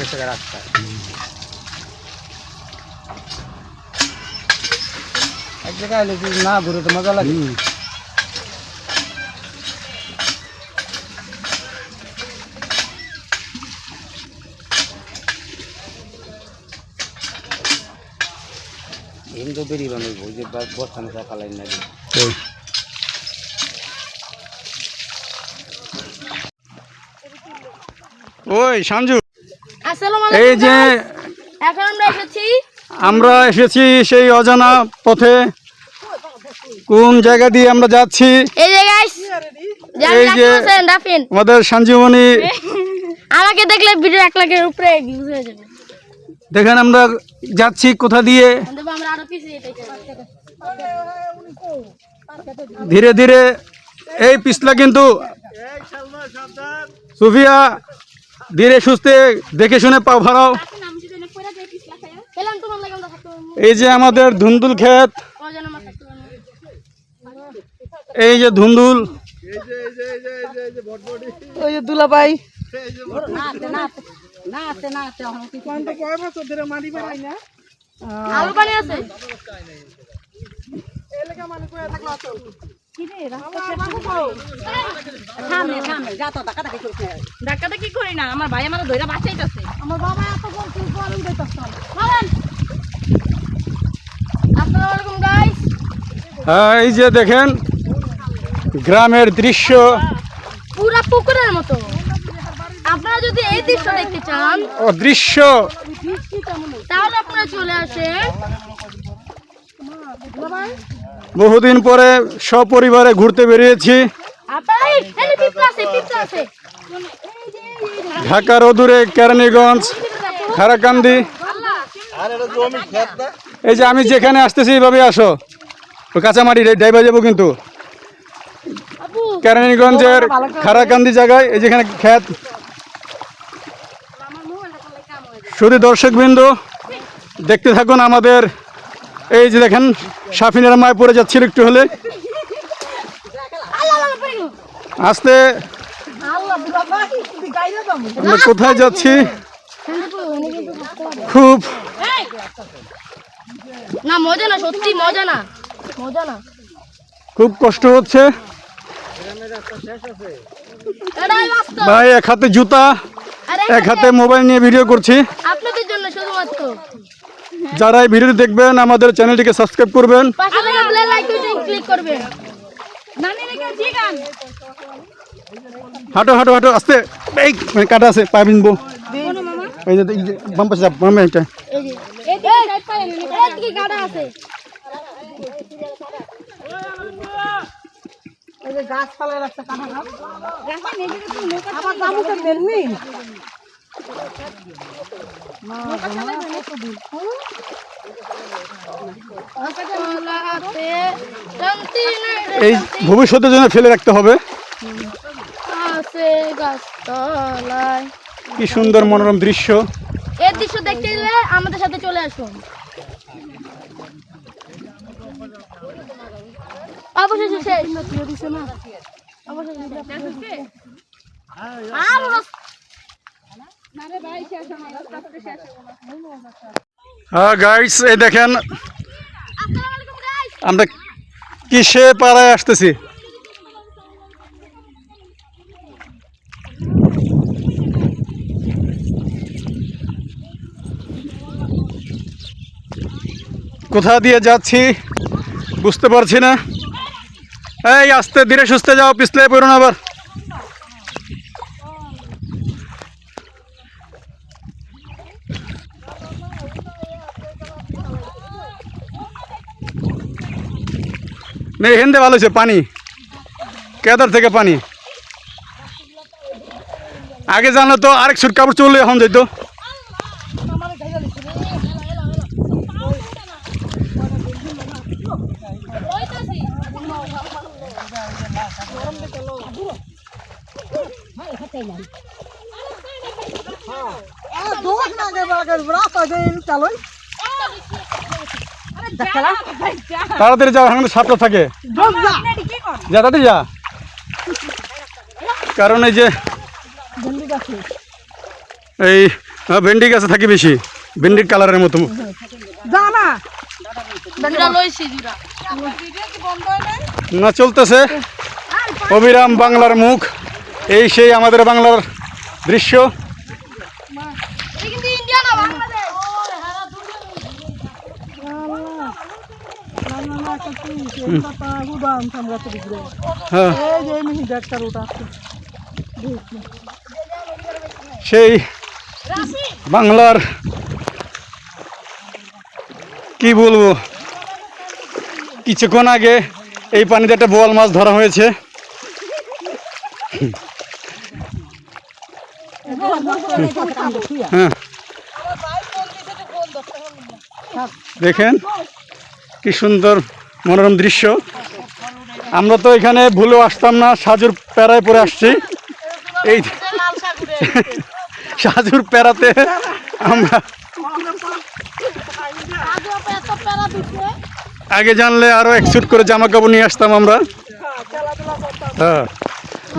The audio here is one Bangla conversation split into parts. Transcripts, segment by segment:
গেছে রাস্তা। এক জায়গায় এলে যদি না ঘুরে তো মজা লাগে। হিন্দু বেরি বানাইব যে বস্তা মেশা ফালাই না এই। ওই। সঞ্জু এই যে এখন আমরা এসেছি আমরা এসেছি সেই অজানা পথে। কোন জায়গা দিয়ে আমরা যাচ্ছি? এই যে গাইস এই যে- আমাদের সঞ্জীবনী আমাকে দেখলে ভিডিও এক লাখের উপরে ভিউজ হয়ে যাবে। দেখেন আমরা যাচ্ছি কোথা দিয়ে? ধীরে ধীরে এই পিছলা কিন্তু। সুফিয়া ধীরে সুস্থে দেখে শুনে থাকতে পারব এই যে আমাদের ধুন্দুল ক্ষেত। এই যে ধুন্দুল। ওই যে দুলাভাই। আলু পানি আছে? ধাক্কাটা কি করি না আমার ভাই আমার ধৈরা বাঁচাইতেছে। আমার বাবা এত গরম দিতেছে আসসালামু আলাইকুম গাইস এই যে দেখেন গ্রামের দৃশ্য। পুরা পুকুরের মতো। আপনারা যদি এই দৃশ্য দেখতে চান অদৃশ্য তাহলে আপনারা চলে আসেন। বহুদিন পরে সপরিবারে ঘুরতে বেরিয়েছি। ঢাকার অদূরে কেরানীগঞ্জ খারাকান্দি এই যে আমি যেখানে আসতেছি এইভাবে আসো। কাঁচামাটি ডাইবা যাব কিন্তু। কেরানীগঞ্জের খারাকান্দি জায়গায় এই যেখানে খ্যাত। শুধু দর্শকবৃন্দ দেখতে থাকুন আমাদের এই যে দেখেন সাফিনের মায় পড়ে যাচ্ছিল একটু হলে। আসতে। আমরা কোথায় যাচ্ছি? খুব। না মজা না সত্যি মজা না। মজা না। খুব কষ্ট হচ্ছে। ভাই এক হাতে জুতা এক হাতে মোবাইল নিয়ে ভিডিও করছি। যারা এই ভিডিওটি দেখবেন আমাদের চ্যানেলটিকে সাবস্ক্রাইব করবেন পাশে থাকা বেল আইকনটি ক্লিক করবেন নানি রেখে জিগান হাঁটো হাঁটো হাঁটো আস্তে এই মানে কাটা আছে পা বিনবো এই যে এই যে বাম পাশে যা, বাম এটা এই যে এই দিকে সাইড পায় এই দিকে গাড়া আছে ওই যে গাছ পালা রাখছে কাঁঠা গাছ আমার জামুকে মেলনি গাছতলাতে শান্তি নাই রে এই ভবিষ্যতের জন্য ফেলে রাখতে হবে। আছে কি সুন্দর মনোরম দৃশ্য। এর দৃশ্য দেখতে গেলে আমাদের সাথে চলে আসুন। অবশেষে শেষ। অবশেষে রাস- হ্যাঁ গাইস এই দেখেন। আমরা কিসে পাড়ায় আসতেছি কোথা দিয়ে যাচ্ছি বুঝতে পারছি না এই, আস্তে, ধীরে সুস্থে যাও, পিছলে পড়ুন আবার হেন্দে ভালো হয়েছে, পানি। কেদার থেকে পানি। আগে জানলে তো আরেক সুট কাপড় চললে এখন যেত দোষ না বাগে রাস্তা যে চালই। তাড়াতাড়ি যাও এখন সাতটা থাকে। যা তাড়াতাড়ি যা। কারণ এই যে এই ভেন্ডি গাছে থাকি বেশি ভেন্ডির কালারের মতো। না চলতেছে। অবিরাম বাংলার মুখ এই সেই আমাদের বাংলার দৃশ্য এই কিন্তু ইন্ডিয়া না বাংলাদেশ হ্যাঁ এই যে মিহি একটা রোড আছে সেই বাংলার কি বলব? কিছুক্ষণ আগে এই পানিতে একটা বোয়াল মাছ ধরা হয়েছে। হ্যাঁ। দেখেন কি সুন্দর মনোরম দৃশ্য। আমরা তো এখানে ভুলেও আসতাম না, সাজুর প্যারায় পরে আসছি। এই সাজুর প্যারাতে আমরা আগে জানলে আরও এক স্যুট করে জামা কাপড় নিয়ে আসতাম আমরা। হ্যাঁ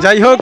যাই হোক